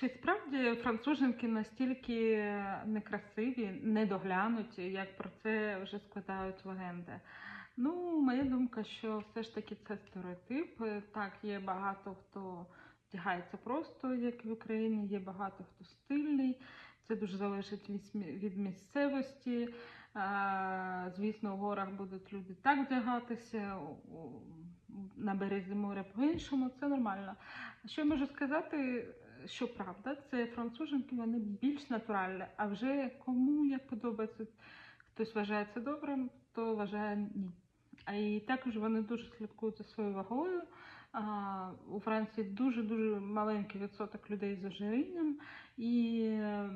Чи справді француженки настільки некрасиві, недоглянуті, як про це вже складають легенди? Ну, моя думка, що все ж таки це стереотип. Так, є багато хто вдягається просто, як в Україні, є багато хто стильний. Це дуже залежить від місцевості. Звісно, в горах будуть люди так вдягатися, на березі моря по-іншому, це нормально. Що я можу сказати, що правда, це француженки, вони більш натуральні, а вже кому як подобається, хтось вважає це добрим, хто вважає ні. А і також вони дуже слідкують за своєю вагою. А, у Франції дуже-дуже маленький відсоток людей з ожирінням, і е,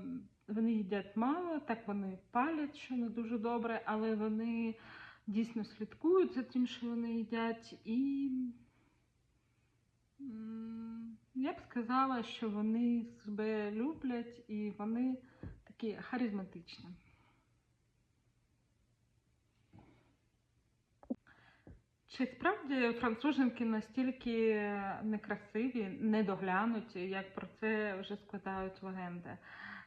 вони їдять мало, так вони палять, що не дуже добре, але вони дійсно слідкують за тим, що вони їдять, і я б сказала, що вони себе люблять і вони такі харизматичні. Чи справді француженки настільки некрасиві, недоглянуті, як про це вже складають легенди?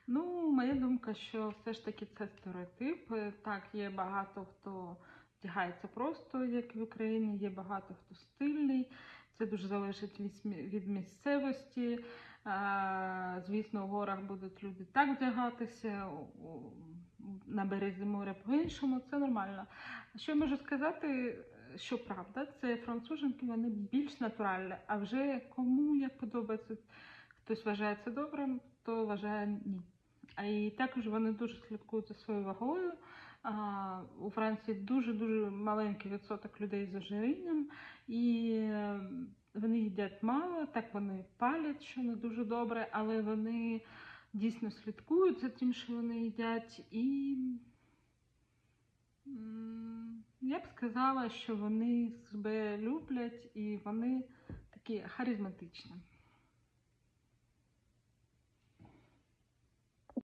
Ну, моя думка, що все ж таки це стереотип. Так, є багато хто вдягається просто, як в Україні, є багато хто стильний. Це дуже залежить від, місцевості. Звісно, в горах будуть люди так вдягатися, у- у- на березі моря по-іншому, це нормально. Що я можу сказати, що правда, це француженки, вони більш натуральні, а вже кому як подобається, хтось вважає це добрим, хто вважає ні. А і також вони дуже слідкують за своєю вагою. А, у Франції дуже-дуже маленький відсоток людей з ожирінням, і е, їдять мало, так вони палять, що не дуже добре, але вони дійсно слідкують за тим, що вони їдять, і я б сказала, що вони себе люблять і вони такі харизматичні.